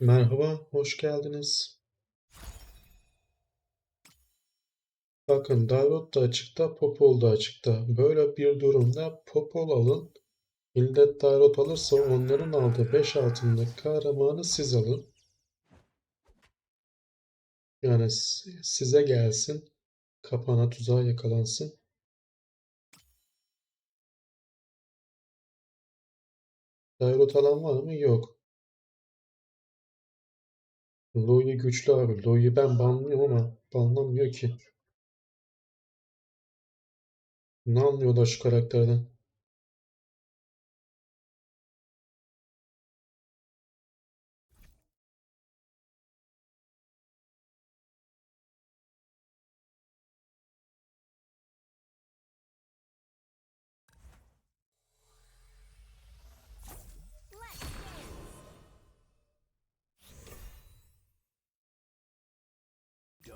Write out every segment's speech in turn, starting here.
Merhaba, hoş geldiniz. Bakın Dairot da açıkta, Popol da açıkta. Böyle bir durumda Popol alın. Millet Dairot alırsa onların aldığı 5 altınlık kahramanı siz alın. Yani si- size gelsin, kapana tuzağa yakalansın. Dairot alan var mı? Yok. Louis güçlü abi. Louis'i ben banlıyorum ama banlamıyor ki. Ne anlıyorlar şu karakterden?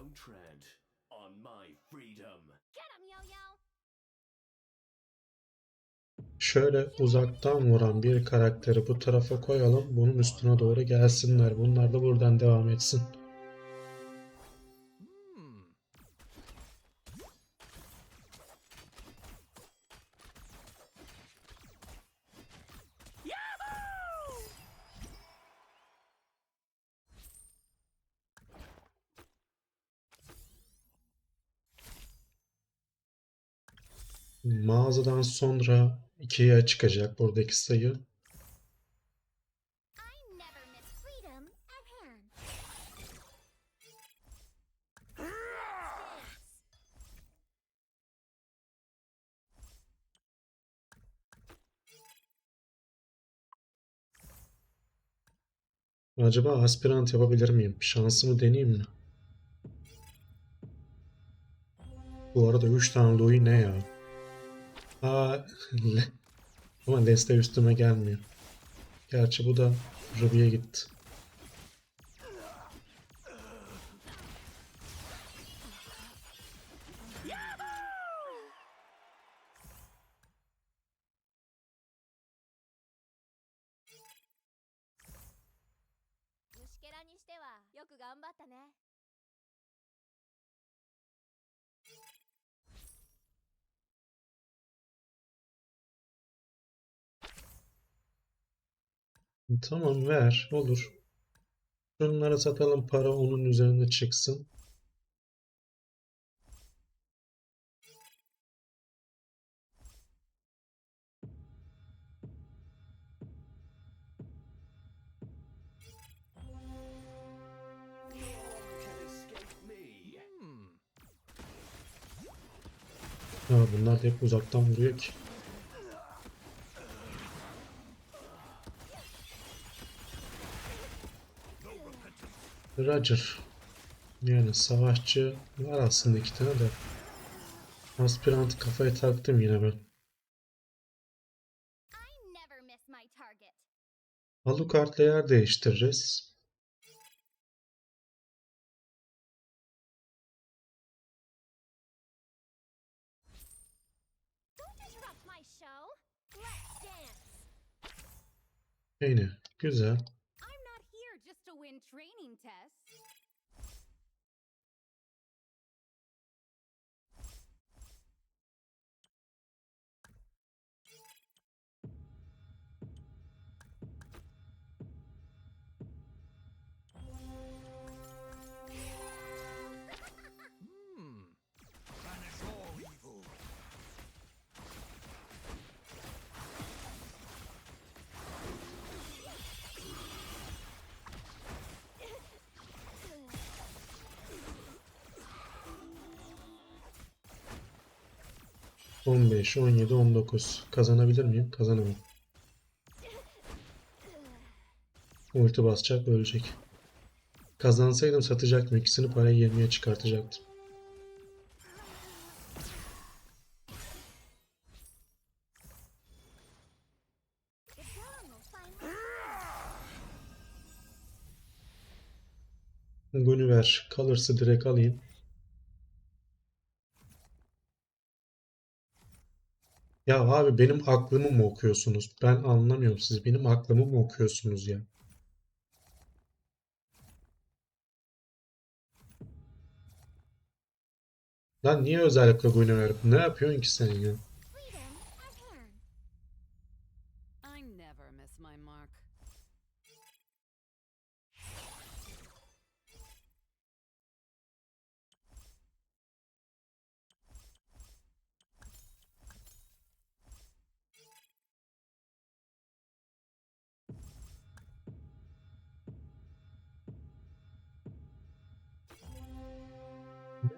Don't tread on my freedom. Get him, Yo-Yo. Şöyle uzaktan vuran bir karakteri bu tarafa koyalım. Bunun üstüne doğru gelsinler. Bunlar da buradan devam etsin. Mağazadan sonra ikiye çıkacak buradaki sayı. Acaba aspirant yapabilir miyim? Şansımı deneyeyim mi? Bu arada 3 tane Louis ne ya? Aa, ama Leslie üstüme gelmiyor. Gerçi bu da Ruby'ye gitti. Tamam ver olur. Şunları satalım para onun üzerine çıksın. Ya bunlar da hep uzaktan vuruyor ki. Roger. Yani savaşçı var aslında iki tane de. Aspirantı kafaya taktım yine ben. Alucard'la yer değiştiririz. Yine güzel. 15, 17, 19. Kazanabilir miyim? Kazanamam. Ulti basacak, ölecek. Kazansaydım satacaktım. İkisini paraya 20'ye çıkartacaktım. Gönüver. Kalırsa direkt alayım. Ya abi benim aklımı mı okuyorsunuz? Ben anlamıyorum siz. Benim aklımı mı okuyorsunuz ya? Lan niye özellikle oynamıyorum? Ne yapıyorsun ki sen ya?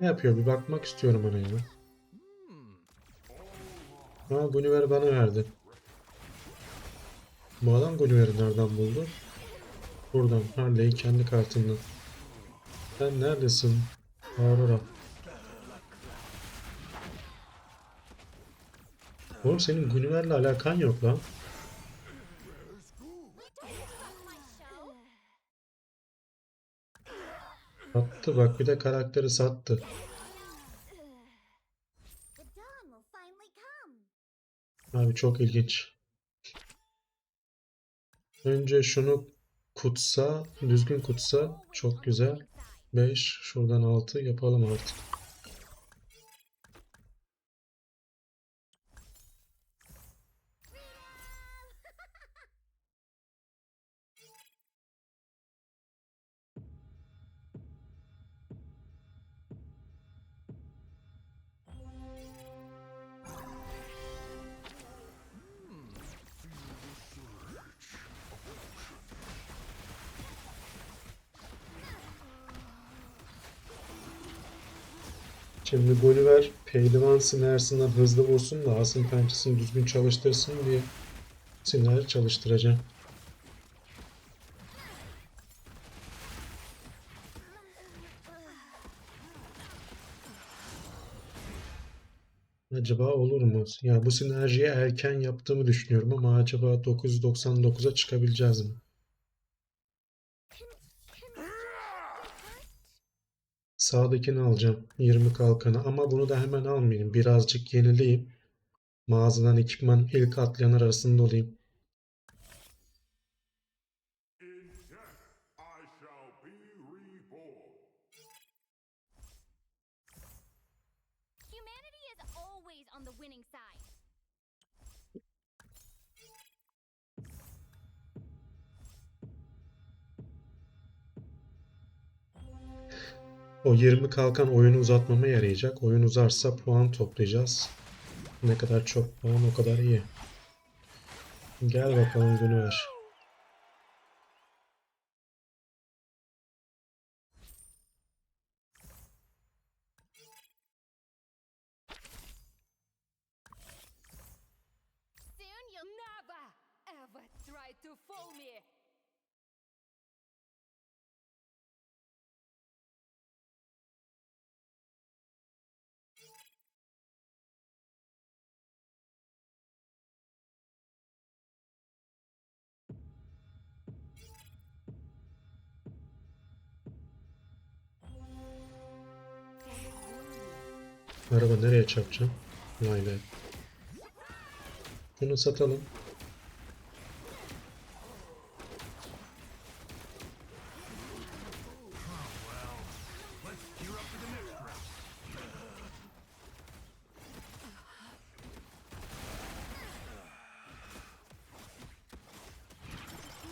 Ne yapıyor? Bir bakmak istiyorum ona ya. Ha Guinevere bana verdi. Bu adam Guinevere'i nereden buldu? Buradan. Harley kendi kartından. Sen neredesin? Aurora. Oğlum senin Guinevere'le alakan yok lan. Sattı bak bir de karakteri sattı. Abi çok ilginç. Önce şunu kutsa, düzgün kutsa çok güzel. 5, şuradan 6 yapalım artık. Pehlivan sinersinden hızlı vursun da asın pençesini düzgün çalıştırsın diye sineri çalıştıracağım. Acaba olur mu? Ya bu sinerjiyi erken yaptığımı düşünüyorum ama acaba 999'a çıkabileceğiz mi? Sağdakini alacağım. 20 kalkanı ama bunu da hemen almayayım. Birazcık yenileyim. Mağazadan ekipman ilk atlayan arasında olayım. O 20 kalkan oyunu uzatmama yarayacak. Oyun uzarsa puan toplayacağız. Ne kadar çok puan o kadar iyi. Gel bakalım ever try to fool me. Araba nereye çarpacağım? Vay be. Bunu satalım.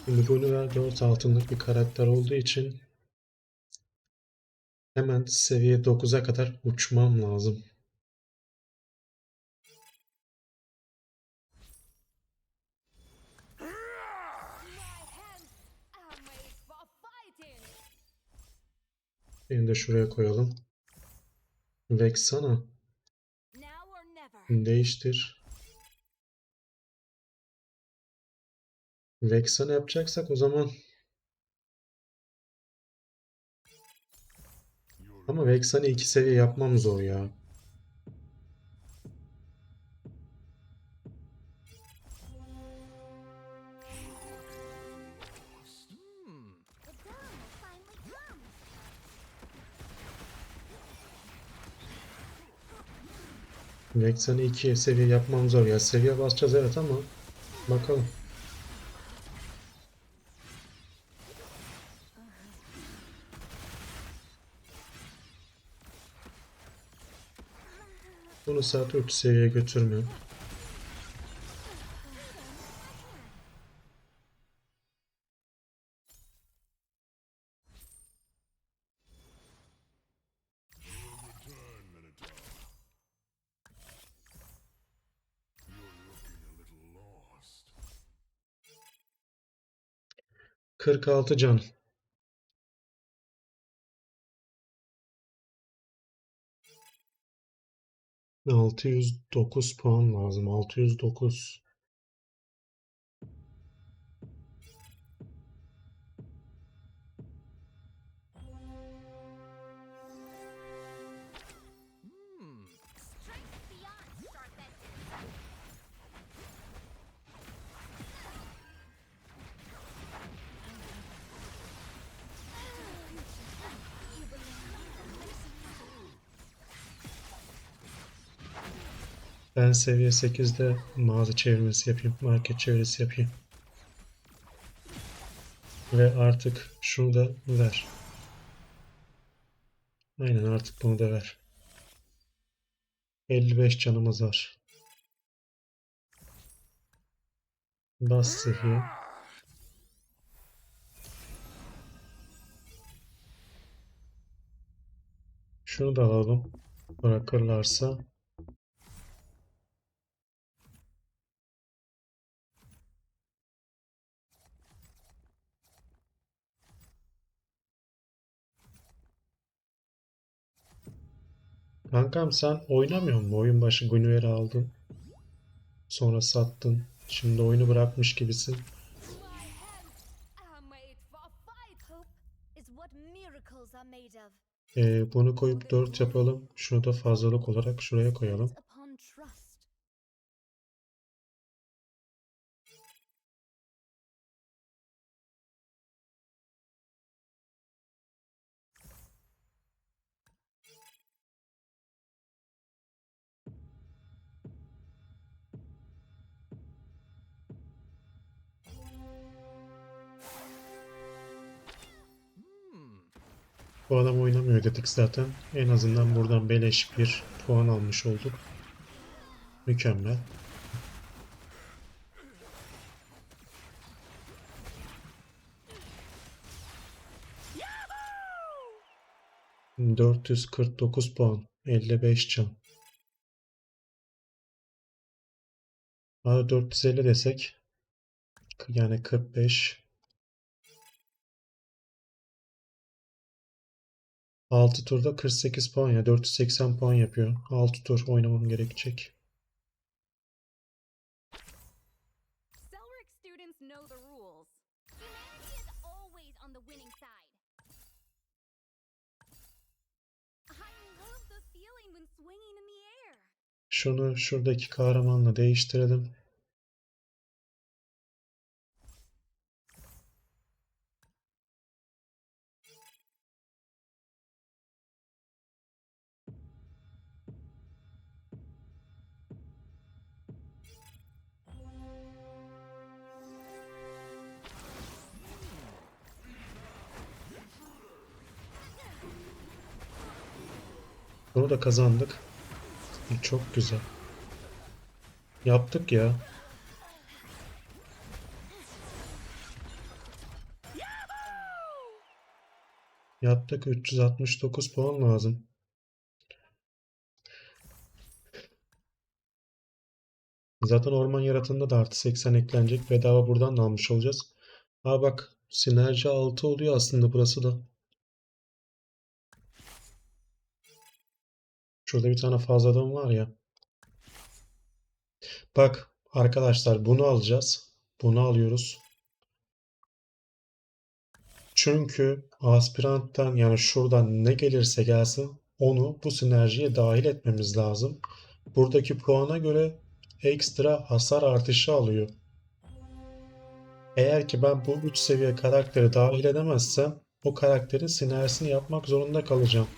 Şimdi Gulliver 4 altınlık bir karakter olduğu için hemen seviye 9'a kadar uçmam lazım. Beni de şuraya koyalım. Vexana değiştir. Vexana yapacaksak o zaman ama Vexana iki seviye yapmam zor ya. Vexana iki seviye yapmam zor ya. Seviye basacağız evet ama bakalım. Bunu saat 3 seviyeye götürmüyorum. 46 can. Altı yüz dokuz puan lazım. Altı yüz dokuz. Ben seviye 8'de mağaza çevirmesi yapayım. Market çevirisi yapayım. Ve artık şunu da ver. Aynen artık bunu da ver. 55 canımız var. Bas seviye. Şunu da alalım. Bırakırlarsa. Kankam sen oynamıyor musun? Oyun başı Guinevere'ı aldın. Sonra sattın. Şimdi oyunu bırakmış gibisin. Ee, bunu koyup 4 yapalım. Şunu da fazlalık olarak şuraya koyalım. Bu adam oynamıyor dedik zaten. En azından buradan beleş bir puan almış olduk. Mükemmel. ...449 puan. 55 can. Hadi 450 desek... ...yani 45... 6 turda 48 puan ya 480 puan yapıyor. 6 tur oynamam gerekecek. Selric students know the Da kazandık. Çok güzel. Yaptık ya. Yaptık 369 puan lazım. Zaten orman yaratığında da artı 80 eklenecek. Bedava buradan da almış olacağız. Aa bak sinerji 6 oluyor aslında burası da. Şurada bir tane fazladan var ya. Bak arkadaşlar bunu alacağız. Bunu alıyoruz. Çünkü aspiranttan yani şuradan ne gelirse gelsin onu bu sinerjiye dahil etmemiz lazım. Buradaki puana göre ekstra hasar artışı alıyor. Eğer ki ben bu 3 seviye karakteri dahil edemezsem o karakterin sinerjisini yapmak zorunda kalacağım.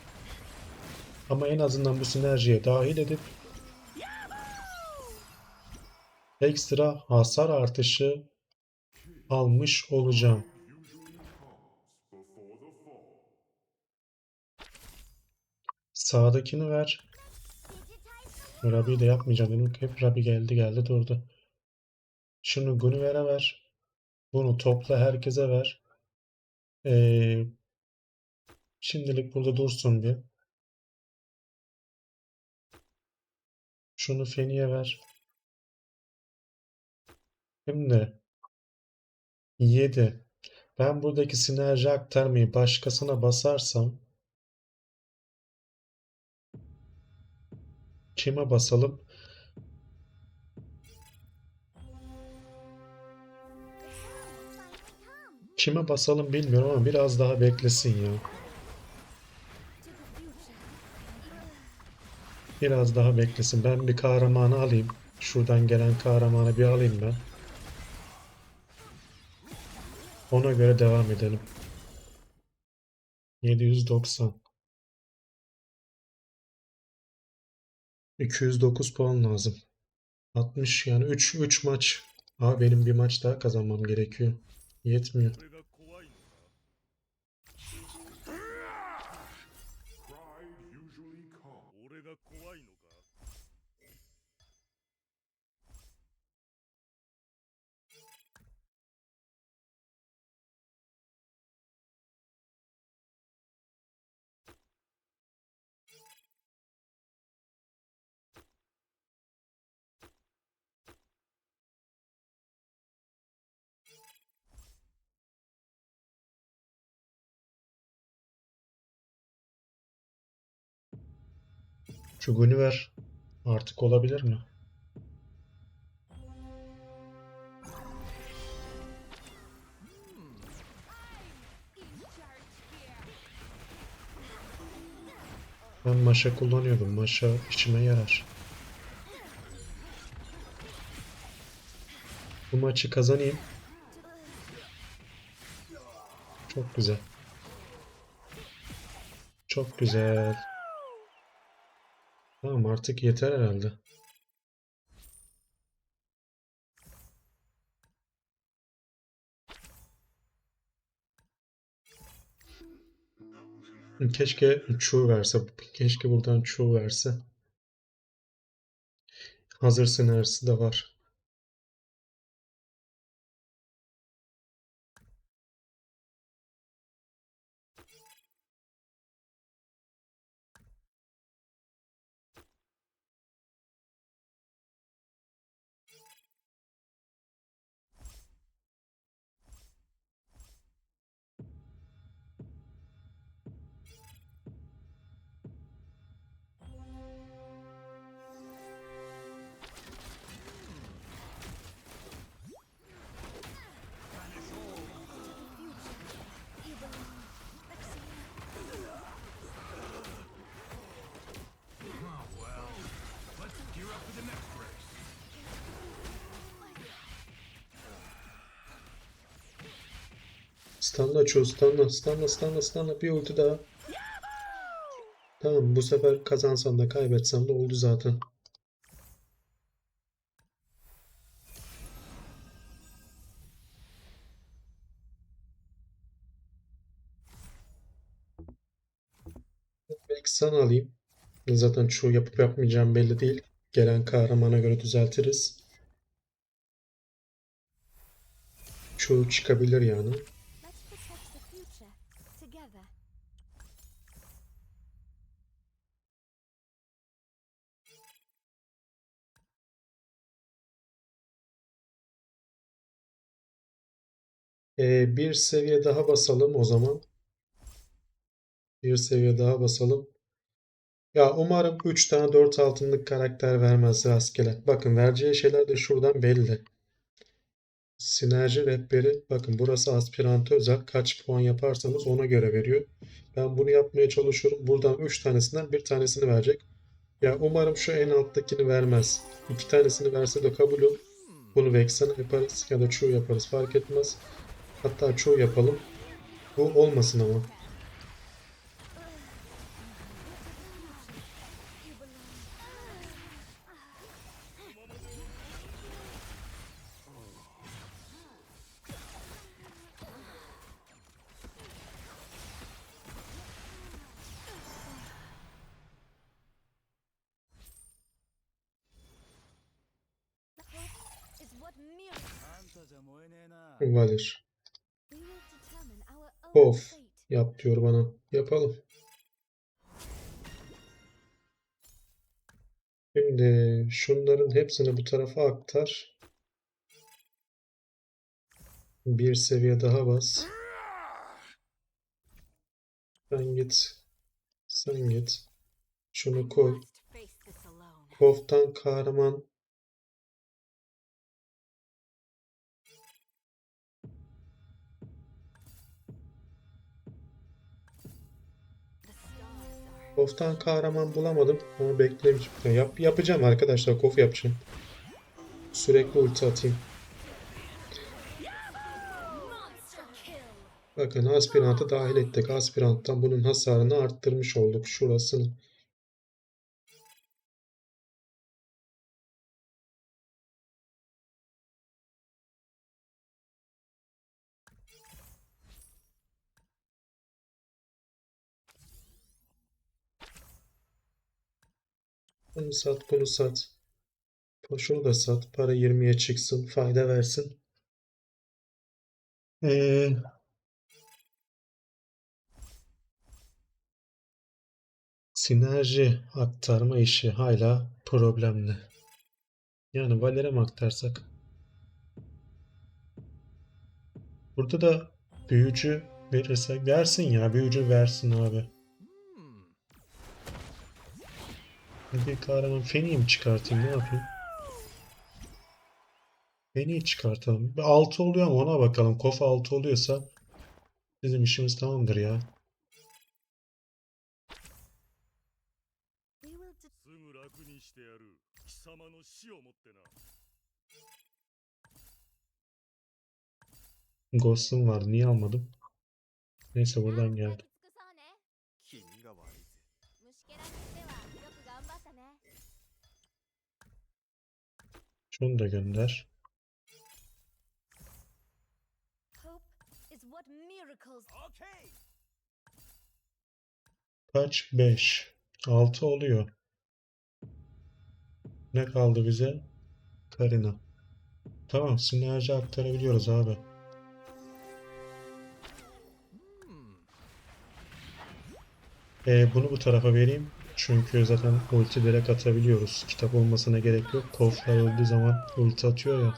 Ama en azından bu sinerjiye dahil edip ekstra hasar artışı almış olacağım. Sağdakini ver. Rabi de yapmayacağım dedim. Hep Rabi geldi geldi durdu. Şunu Guinevere ver. Bunu topla herkese ver. Ee, şimdilik burada dursun bir. Şunu Feni'ye ver. Şimdi 7. Ben buradaki sinerji aktarmayı başkasına basarsam kime basalım? Kime basalım bilmiyorum ama biraz daha beklesin ya. Biraz daha beklesin. Ben bir kahramanı alayım. Şuradan gelen kahramanı bir alayım ben. Ona göre devam edelim. 790. 209 puan lazım. 60 yani 3 3 maç. Aa benim bir maç daha kazanmam gerekiyor. Yetmiyor. Şu Guinevere artık olabilir mi? Ben maşa kullanıyordum. Maşa işime yarar. Bu maçı kazanayım. Çok güzel. Çok güzel. Tamam artık yeter herhalde. Keşke Chu verse. Keşke buradan Chu verse. Hazır senaryosu da var. Stunla Chu, stunla, stunla, stunla, stunla. Bir ulti daha. Tamam bu sefer kazansam da kaybetsem de oldu zaten. Belki sana alayım. Zaten Chu yapıp yapmayacağım belli değil. Gelen kahramana göre düzeltiriz. Chu çıkabilir yani. Ee, bir seviye daha basalım o zaman. Bir seviye daha basalım. Ya umarım 3 tane 4 altınlık karakter vermez rastgele. Bakın vereceği şeyler de şuradan belli. Sinerji rehberi. Bakın burası aspirante özel. Kaç puan yaparsanız ona göre veriyor. Ben bunu yapmaya çalışıyorum. Buradan 3 tanesinden bir tanesini verecek. Ya umarım şu en alttakini vermez. 2 tanesini verse de kabulüm. Bunu Vexen'a yaparız ya da Chu yaparız fark etmez. Hatta çoğu yapalım. Bu olmasın ama. Valer. Of. Yap diyor bana. Yapalım. Şimdi şunların hepsini bu tarafa aktar. Bir seviye daha bas. Sen git. Sen git. Şunu koy. Koftan kahraman Koftan kahraman bulamadım ama beklemeyeceğim. Yap, yapacağım arkadaşlar. Kof yapacağım. Sürekli ulti atayım. Bakın aspirantı dahil ettik. Aspiranttan bunun hasarını arttırmış olduk. Şurasını. Bunu sat, bunu sat. Şunu da sat. Para 20'ye çıksın. Fayda versin. Ee, Sinerji aktarma işi hala problemli. Yani Valer'e mi aktarsak? Burada da büyücü verirse versin ya büyücü versin abi. Hadi kahraman Feni'yi mi çıkartayım ne yapayım? Feni'yi çıkartalım. 6 oluyor ama ona bakalım. Kofa 6 oluyorsa bizim işimiz tamamdır ya. Ghost'um vardı. Niye almadım? Neyse buradan geldi. Şunu da gönder. Kaç? 5. 6 oluyor. Ne kaldı bize? Karina. Tamam, sinerji aktarabiliyoruz abi. Ee, bunu bu tarafa vereyim. Çünkü zaten ulti direkt atabiliyoruz. Kitap olmasına gerek yok. Koflar öldüğü zaman ulti atıyor ya.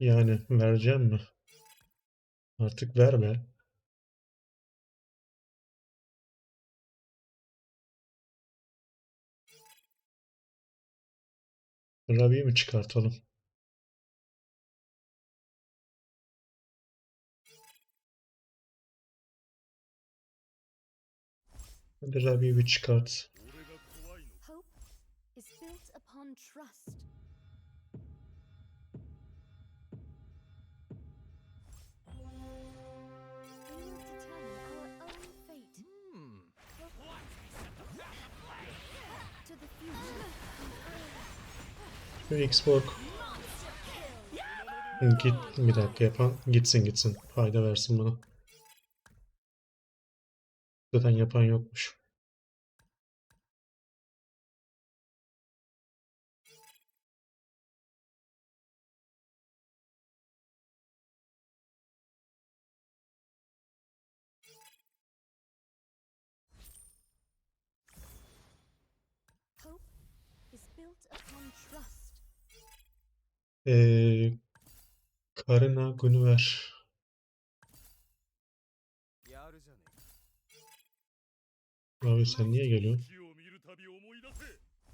Yani vereceğim mi? Artık verme. Rabi'yi mi çıkartalım? Hadi Rabi'yi bir çıkart. Hope is built upon trust. Xborg git bir dakika yapan gitsin gitsin. Fayda versin bana. Zaten yapan yokmuş. Ee, Karina Günüver. Abi sen niye geliyorsun?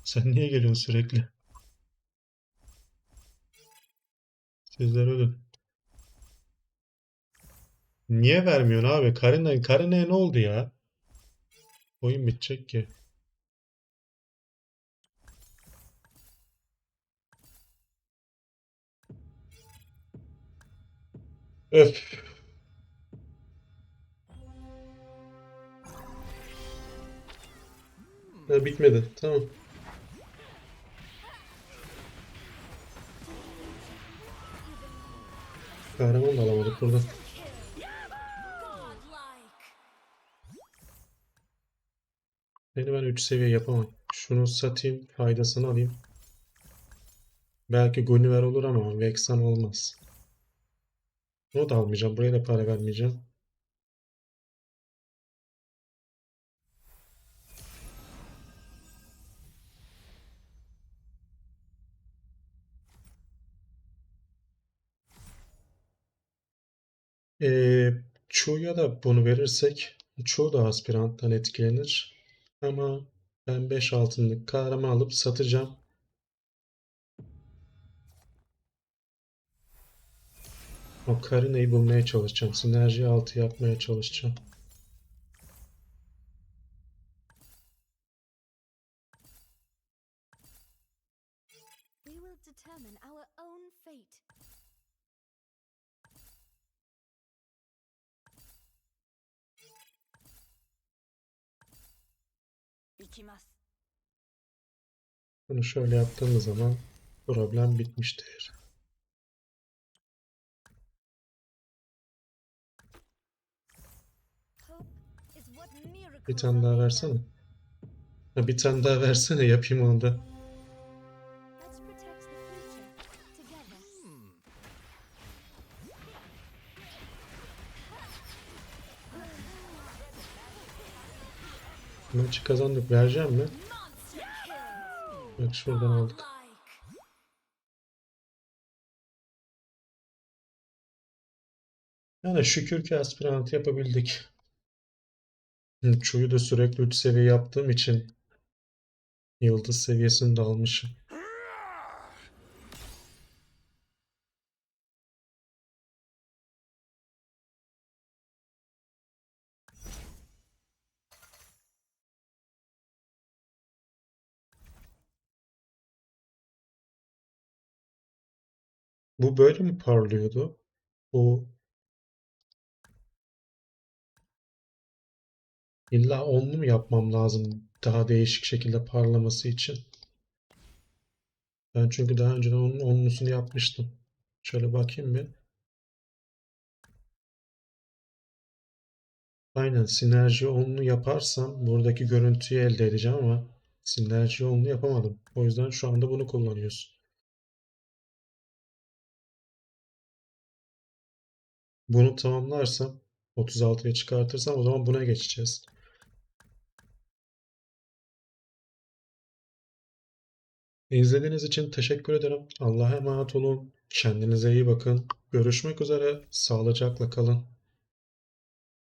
Sen niye geliyorsun sürekli? Sizler ölün. Niye vermiyorsun abi? Karina, Karina'ya ne oldu ya? Oyun bitecek ki. Öf. Ha, bitmedi. Tamam. Kahraman da alamadık burada. Beni ben 3 seviye yapamam. Şunu satayım, faydasını alayım. Belki Gulliver olur ama Vexen olmaz. Bunu da almayacağım. Buraya da para vermeyeceğim. Ee, Chu'ya da bunu verirsek Chu da aspiranttan etkilenir. Ama ben 5 altınlık kahraman alıp satacağım. O Karina'yı bulmaya çalışacağım. Sinerji altı yapmaya çalışacağım. Bunu şöyle yaptığımız zaman problem bitmiştir. Bir tane daha versene. Ha, bir tane daha versene yapayım onu da. Maçı kazandık. Vereceğim mi? Bak şuradan aldık. Yani şükür ki aspirant yapabildik. Chu'yu da sürekli 3 seviye yaptığım için yıldız seviyesini de almışım. Bu böyle mi parlıyordu? Bu illa onlu mu yapmam lazım daha değişik şekilde parlaması için? Ben çünkü daha önceden onun onlusunu yapmıştım. Şöyle bakayım bir. Aynen sinerji onlu yaparsam buradaki görüntüyü elde edeceğim ama sinerji onlu yapamadım. O yüzden şu anda bunu kullanıyoruz. Bunu tamamlarsam 36'ya çıkartırsam o zaman buna geçeceğiz. İzlediğiniz için teşekkür ederim. Allah'a emanet olun. Kendinize iyi bakın. Görüşmek üzere. Sağlıcakla kalın.